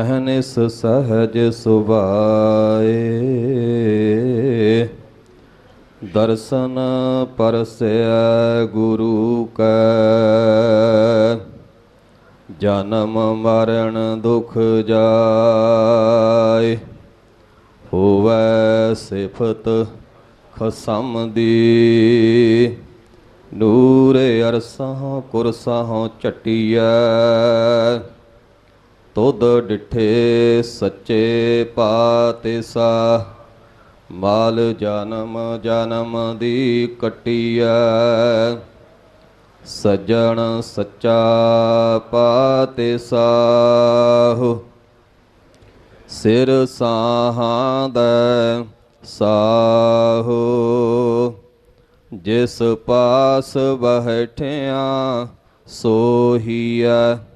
ਅਹਨਿਸ ਸਹਜ ਸੁਭਾਏ। ਦਰਸ਼ਨ ਪਰਸੈ ਗੁਰੂ ਕੈ। ਜਨਮ ਮਰਨ ਦੁਖ ਜਾਏ। ਹੋਵੈ ਸਿਫਤ ਖਸਮ ਦੀ। ਨੂਰ ਅਰਸਾਂ ਕੁਰਸਾਂ ਚਟਿਐ। ਤੁਧ ਡਿਠੇ ਸੱਚੇ ਪਾਤਿਸਾ, ਮਾਲ ਜਨਮ ਜਨਮ ਦੀ ਕਟਿਐ। ਸਜਣ ਸੱਚਾ ਪਾਤਿਸਾਹੁ ਸਿਰ ਸਾਹਾਂ ਦਾ ਸਾਹੋ। ਜਿਸ ਪਾਸ ਬਹਿਠਿਆ ਸੋਹੀਐ।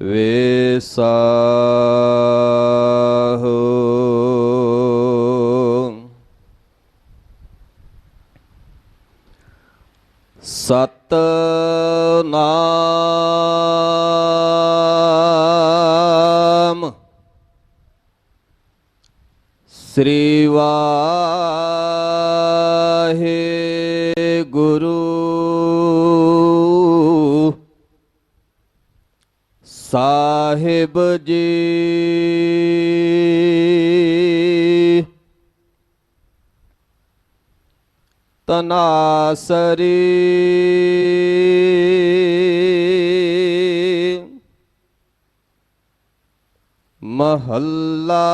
ਵੇਸਾਹੁ। ਸਤ ਨਾਮ ਸ੍ਰੀ ਵਾਹਿਗੁਰੂ। ਸਾਹਿਬ ਜੀ ਤਨਾਸਰੀ ਮਹੱਲਾ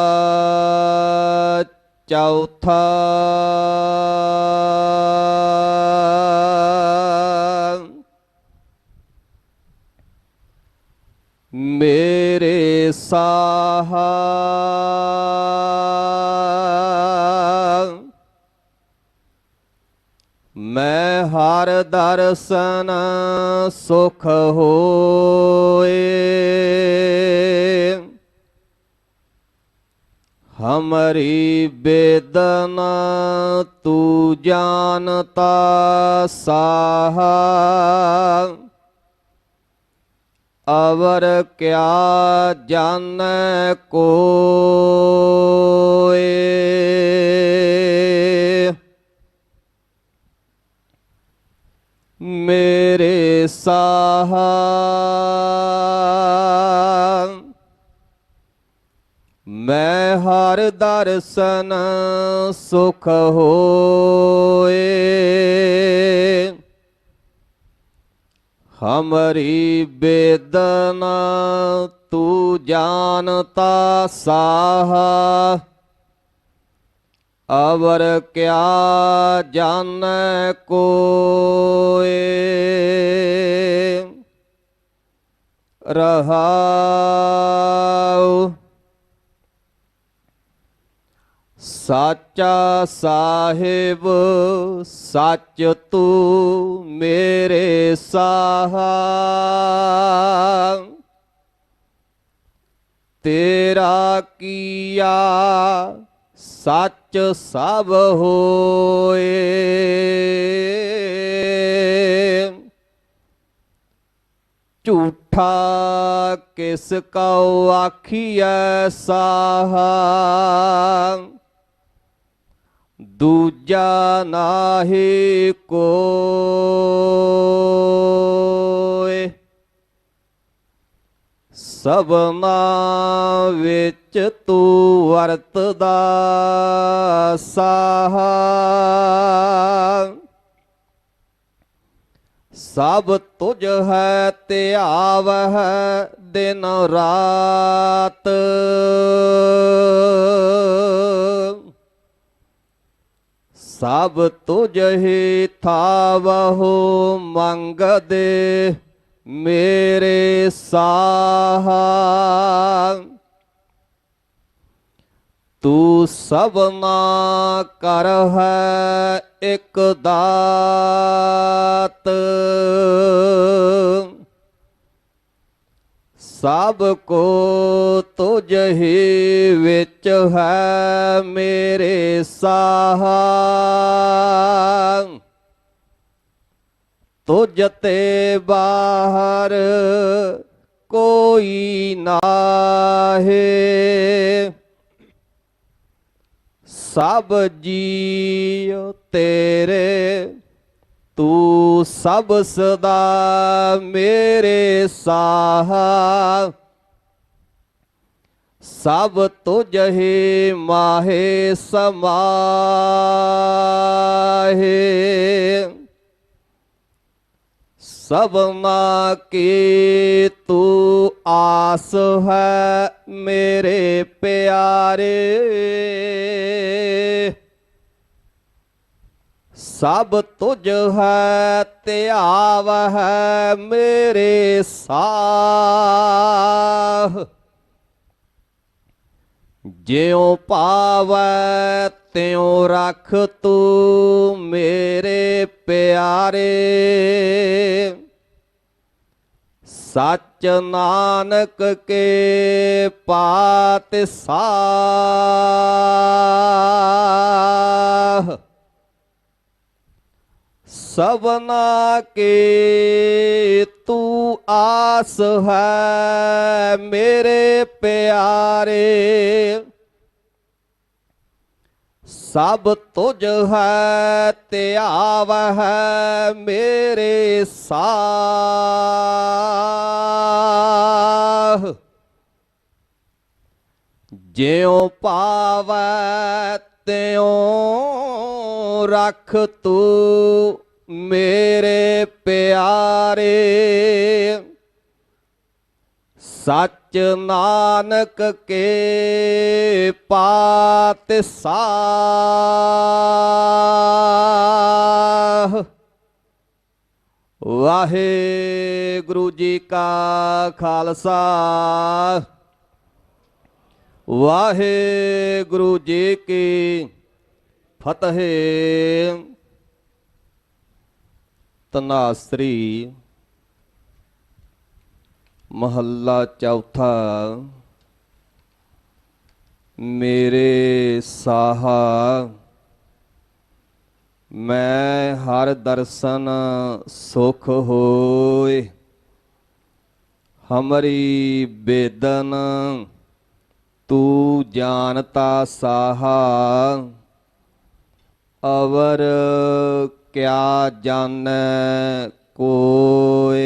ਚੌਥਾ ਸਾਹਾ। ਮੈਂ ਹਰ ਦਰਸ਼ਨ ਸੁਖ ਹੋਏ। ਹਮਰੀ ਬੇਦਨਾ ਤੂ ਜਾਣਤਾ ਸਾਹਾ। ਅਵਰ ਕਿਆ ਜਾਣੈ ਕੋਏ ਮੇਰੇ ਸਾਹਾ ਮੈਂ ਹਰ ਦਰਸ਼ਨ ਸੁਖ ਹੋਏ ਹਮਰੀ ਬੇਦਨਾ ਤੂ ਜਾਣਤਾ ਸਾਹਾ। ਅਵਰ ਕਿਆ ਜਾਣੈ ਕੋਏ? ਰਹਾਉ ਸਾਚਾ ਸਾਹਿਬ, ਸੱਚ ਤੂੰ ਮੇਰੇ ਸਾਹਾ। ਤੇਰਾ ਕੀਆ ਸੱਚ ਸਭ ਹੋਏ। ਝੂਠਾ ਕਿਸ ਕਉ ਆਖੀਐ ਸਾਹਾ। ਦੂਜਾ ਨਾਹੀ ਕੋਏ ਸਭਨਾ ਵਿੱਚ ਤੂੰ ਵਰਤਦਾ ਸਾਹਾ। ਸਭ ਤੁਝ ਹੈ ਧਿਆਵਹਿ ਦਿਨ ਰਾਤ। ਸਭ ਤੁਝ ਹੀ ਥਾਵਹੁ ਮੰਗਦੇ ਮੇਰੇ ਸਾਹਾ। ਤੂੰ ਸਭਨਾ ਕਰ ਹੈ ਇੱਕ ਦਾਤ। ਸਭ ਕੋ ਤੁਝ ਹੀ ਵਿੱਚ ਹੈ ਮੇਰੇ ਸਾਹਾ। ਤੁਝ ਤੇ ਬਾਹਰ ਕੋਈ ਨਾਹੇ। ਸਭ ਜੀਉ ਤੇਰੇ ਤੂੰ ਸਭ ਸਦਾ ਮੇਰੇ ਸਾਹਾ ਸਭ ਤੁਝ ਹੀ ਮਾਹੇ ਸਮਾਹੇ ਸਭਨਾ ਕੀ ਤੂੰ ਆਸ ਹੈ ਮੇਰੇ ਪਿਆਰੇ ਸਭ ਤੁਝ ਹੈ ਧਿਆਵ ਹੈ ਮੇਰੇ ਸਾਹ। ਜਿਉ ਪਾਵੈ, ਤਿਉ ਰਖ ਤੂੰ ਮੇਰੇ ਪਿਆਰੇ। ਸਚ ਨਾਨਕ ਕੇ ਪਾਤ ਸਾਹ। ਸਭਨਾ ਕੇ ਤੂੰ ਆਸ ਹੈ ਮੇਰੇ ਪਿਆਰੇ। ਸਭ ਤੁਝ ਹੈ ਧਿਆਵ ਹੈ ਮੇਰੇ ਸਾਹ। ਜਿਉ ਪਾਵੈ ਤਿਉ ਰੱਖ ਤੂੰ ਮੇਰੇ ਪਿਆਰੇ, ਸੱਚ ਨਾਨਕ ਕੇ ਪਾਤ ਸਾਹ ਵਾਹਿਗੁਰੂ ਜੀ ਕਾ ਖਾਲਸਾ। ਵਾਹਿਗੁਰੂ ਜੀ ਕੀ ਫਤਿਹ। ਤਨਾਸਰੀ ਮਹੱਲਾ ਚੌਥਾ, ਮੇਰੇ ਸਾਹਾ, ਮੈਂ ਹਰ ਦਰਸ਼ਨ ਸੁਖ ਹੋਏ, ਹਮਰੀ ਬੇਦਨ ਤੂੰ ਜਾਣਤਾ ਸਾਹਾ, ਅਵਰ ਕਿਆ ਜਾਣੈ ਕੋਏ?